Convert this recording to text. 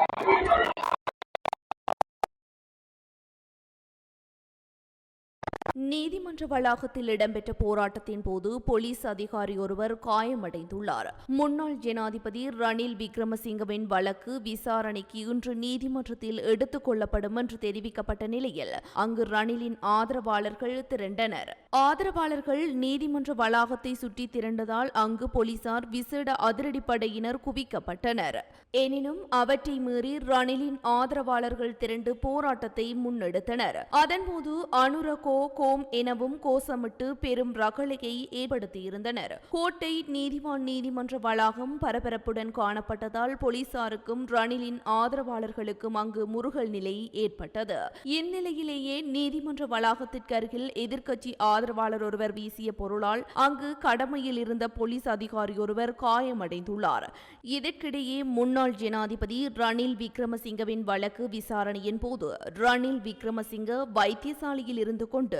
Thank you. நீதிமன்ற வளாகத்தில் இடம்பெற்ற போராட்டத்தின் போது போலீஸ் அதிகாரி ஒருவர் காயமடைந்துள்ளார். முன்னாள் ஜனாதிபதி ரணில் விக்ரமசிங்கவின் வழக்கு விசாரணைக்கு இன்று நீதிமன்றத்தில் எடுத்துக் கொள்ளப்படும் என்று தெரிவிக்கப்பட்ட நிலையில் அங்கு ரணிலின் ஆதரவாளர்கள் திரண்டனர். ஆதரவாளர்கள் நீதிமன்ற வளாகத்தை சுற்றி திரண்டதால் அங்கு போலீசார் விசேட அதிரடிப்படையினர் குவிக்கப்பட்டனர். எனினும் அவற்றை மீறி ரணிலின் ஆதரவாளர்கள் திரண்டு போராட்டத்தை முன்னெடுத்தனர். அதன்போது அனுரகோ கோம் எனவும் கோஷமிட்டு பெரும் ரகளையை ஏற்படுத்தியிருந்தனர். கோட்டை நீதிவான் நீதிமன்ற வளாகம் பரபரப்புடன் காணப்பட்டதால் போலீசாருக்கும் ரணிலின் ஆதரவாளர்களுக்கும் அங்கு முருகல் நிலை ஏற்பட்டது. இந்நிலையிலேயே நீதிமன்ற வளாகத்திற்கு அருகில் எதிர்க்கட்சி ஆதரவாளர் ஒருவர் வீசிய பொருளால் அங்கு கடமையில் இருந்த போலீஸ் அதிகாரி ஒருவர் காயமடைந்துள்ளார். இதற்கிடையே முன்னாள் ஜனாதிபதி ரணில் விக்ரமசிங்கவின் வழக்கு விசாரணையின் போது ரணில் விக்ரமசிங்க வைத்தியசாலையில் இருந்து கொண்டு